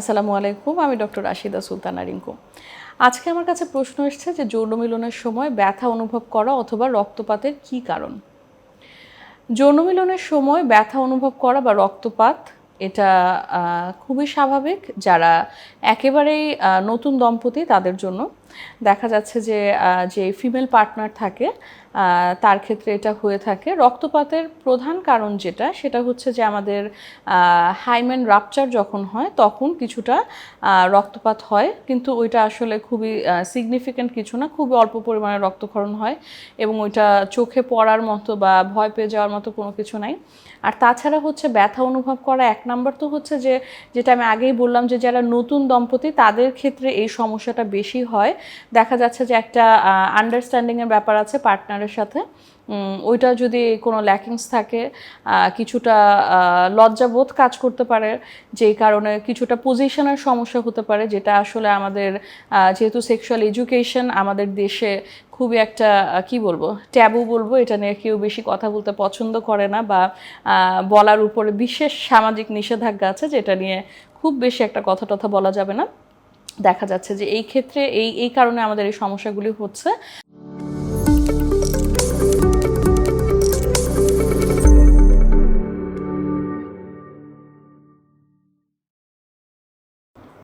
আসসালামু আলাইকুম, আমি ডক্টর রাশিদা সুলতানা রিঙ্কু। আজকে আমার কাছে প্রশ্ন এসছে যে যৌন মিলনের সময় ব্যথা অনুভব করা অথবা রক্তপাতের কি কারণ? যৌন মিলনের সময় ব্যথা অনুভব করা বা রক্তপাত, এটা খুবই স্বাভাবিক। যারা একেবারেই নতুন দম্পতি, তাদের জন্য দেখা যাচ্ছে যে যে ফিমেল পার্টনার থাকে তার ক্ষেত্রে এটা হয়ে থাকে। রক্তপাতের প্রধান কারণ যেটা, সেটা হচ্ছে যে আমাদের হাইমেন রাপচার যখন হয়, তখন কিছুটা রক্তপাত হয়। কিন্তু ওইটা আসলে খুবই সিগনিফিক্যান্ট কিছু না, খুবই অল্প পরিমাণে রক্তক্ষরণ হয় এবং ওইটা চোখে পড়ার মতো বা ভয় পেয়ে যাওয়ার মতো কোনো কিছু নাই। আর তাছাড়া হচ্ছে ব্যথা অনুভব করা, এক নাম্বার তো হচ্ছে যে, যেটা আমি আগেই বললাম যে, যারা নতুন দম্পতি, তাদের ক্ষেত্রে এই সমস্যাটা বেশি হয়। দেখা যাচ্ছে যে একটা আন্ডারস্ট্যান্ডিংয়ের ব্যাপার আছে পার্টনারের সাথে। ওইটা যদি কোনো ল্যাকিংস থাকে কিছুটা লজ্জাবোধ কাজ করতে পারে, যেই কারণে কিছুটা পজিশনের সমস্যা হতে পারে, যেটা আসলে আমাদের যেহেতু সেক্সুয়াল এডুকেশন আমাদের দেশে খুবই একটা কি বলব ট্যাবু বলব, এটা নিয়ে কেউ বেশি কথা বলতে পছন্দ করে না বা বলার উপরে বিশেষ সামাজিক নিষেধাজ্ঞা আছে, যেটা নিয়ে খুব বেশি একটা কথা টথা বলা যাবে না। দেখা যাচ্ছে যে এই ক্ষেত্রে এই এই কারণে আমাদের এই সমস্যাগুলি হচ্ছে।